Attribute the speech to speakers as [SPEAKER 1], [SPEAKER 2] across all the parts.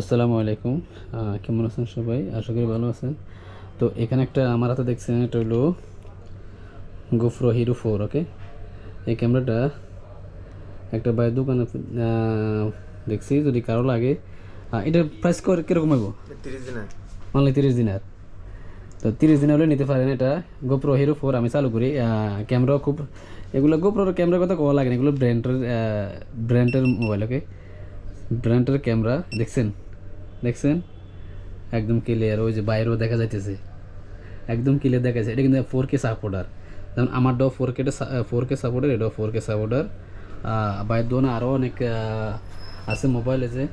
[SPEAKER 1] আসসালামু আলাইকুম। কেমন আছেন সবাই? আশা করি ভালো আছেন। তো এখানে একটা আমার হাতে দেখছেন এটা হলো গোফরো হিরো ফোর ওকে এই ক্যামেরাটা একটা বাইরের দোকানে দেখছি যদি কারও লাগে। এটার প্রাইস করে কীরকম হইব?
[SPEAKER 2] তিরিশ দিনে
[SPEAKER 1] অনলি তিরিশ দিনের। তো তিরিশ দিন হলে নিতে পারেন এটা গোপ্রো হিরো ফোর আমি চালু করি। ক্যামেরাও খুব এগুলো গোপ্রোর ক্যামেরার কথা কোয়া লাগে না এগুলো ব্র্যান্ডের ব্র্যান্ডের মোবাইল ওকে ব্র্যান্ডের ক্যামেরা, দেখছেন? দেখছেন? একদম ক্লিয়ার ওই যে বাইরেও দেখা যাইতেছে। একদম ক্লিয়ার দেখা যাচ্ছে। এটা কিন্তু ফোর কে সাপোর্টার যেমন আমারটাও ফোর কেটা ফোর কে সাপোর্টার এটাও ফোর কে সাপোর্টার বাইরের দোকানে আরও অনেক আছে মোবাইল আছে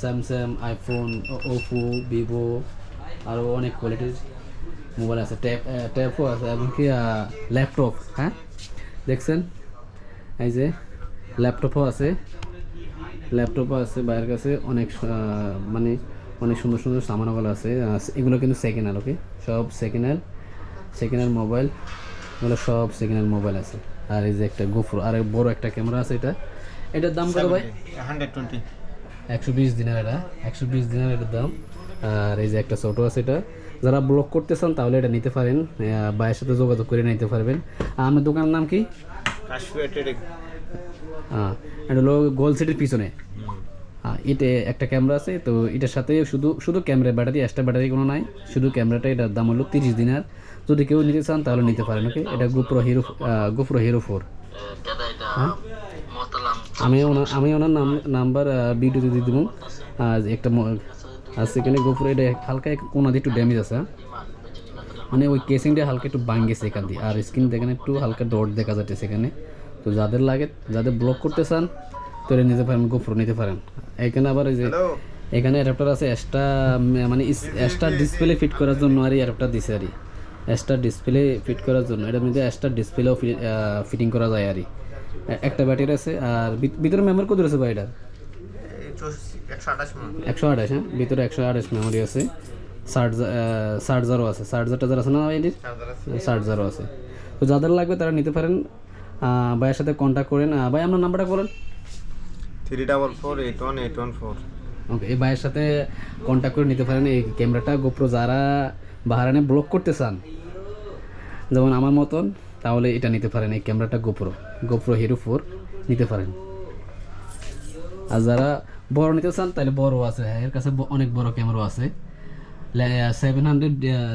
[SPEAKER 1] স্যামসাং আইফোন ওপো ভিভো আরও অনেক কোয়ালিটির মোবাইল আছে। ট্যাপ ট্যাপও আছে, এমনকি ল্যাপটপ হ্যাঁ? দেখছেন? এই যে ল্যাপটপও আছে। ল্যাপটপও আছে বাইরের কাছে অনেক মানে অনেক সুন্দর সুন্দর সামানগুলো আছে। এগুলো কিন্তু সেকেন্ড হ্যান্ড ওকে সব second hand second hand mobile এগুলো সব সেকেন্ড হ্যান্ড মোবাইল আছে। আর এই যে একটা গোফর আর বড় একটা ক্যামেরা আছে এটা। এটার দাম কত ভাই?
[SPEAKER 2] হান্ড্রেড টোয়েন্টি
[SPEAKER 1] একশো বিশ দিনের এটা একশো বিশ দিনের এটার দাম। আর এই যে একটা ছোটো আছে এটা। যারা ব্লক করতে চান তাহলে এটা নিতে পারেন। আহ, ভাইয়ের সাথে যোগাযোগ করে নিতে পারবেন। আপনার দোকানের নাম কি? হ্যাঁ হলো গোল সিটির পিছনে। হ্যাঁ এটা একটা ক্যামেরা আছে, তো এটার সাথে শুধু শুধু ক্যামেরা ব্যাটারি এক্সট্রা ব্যাটারি কোনো নাই। শুধু ক্যামেরাটা এটার দাম হলো তিরিশ দিনের। যদি কেউ নিতে চান, তাহলে নিতে পারেন ওকে এটা GoPro Hero GoPro Hero four হ্যাঁ? আমি ওনার আমি ওনার নাম, নাম্বার ভিডিওতে দিয়ে দেবো। একটা আর সেখানে গোপুরে এটা হালকা কোনা একটু ড্যামেজ আছে হ্যাঁ? মানে ওই কেসিংটা হালকা একটু ভাঙ গেছে এখান দিয়ে। আর স্ক্রিন দেখেন একটু হালকা ডট দেখা যাচ্ছে সেখানে। তো যাদের লাগে যাদের ব্লক করতে চান তো এটা নিতে পারেন গোপ্রো নিতে পারেন। এখানে আবার এই যে এখানে অ্যাডাপ্টার আছে এক্সট্রা মানে এক্সট্রা ডিসপ্লে ফিট করার জন্য আর এই অ্যাডাপ্টার দিছে আর এক্সট্রা ডিসপ্লে ফিট করার জন্য এটার মধ্যে এক্সট্রা ডিসপ্লেও ফিটিং করা যায় আর একটা ব্যাটারি আছে আর ভিতরে মেমোরি কত রয়েছে বা এটার?
[SPEAKER 2] একশো আঠাশ
[SPEAKER 1] হ্যাঁ? ভিতরে একশো আঠাশ মেমোরি আছে। চার্জার চার্জারও আছে। চার্জার টার্জার আছে না এটির? চার্জারও আছে। তো যাদের লাগবে তারা নিতে পারেন ভাইয়ের সাথে কন্ট্যাক্ট করেন। ভাই আপনার নাম্বারটা বলেন।
[SPEAKER 2] Three double four eight one eight one four
[SPEAKER 1] okay এই ভাইয়ের সাথে কন্ট্যাক্ট করে নিতে পারেন। এই ক্যামেরাটা গোপ্রো যারা বাহারানে ব্লক করতে চান যেমন আমার মতন তাহলে এটা নিতে পারেন। এই ক্যামেরাটা গোপ্রো গোপ্রো হিরো ফোর নিতে পারেন। আর যারা বড় নিতে চান তাহলে বড় আছে। হ্যাঁ এর কাছে অনেক বড় ক্যামেরা আছে। Seven hundred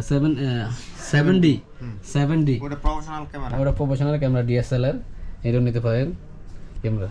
[SPEAKER 1] seven seven D seven D
[SPEAKER 2] ওটা প্রফেশনাল ক্যামেরা
[SPEAKER 1] ওটা প্রফেশনাল ক্যামেরা ডিএসএলআর এটাও নিতে পারেন। ক্যামেরা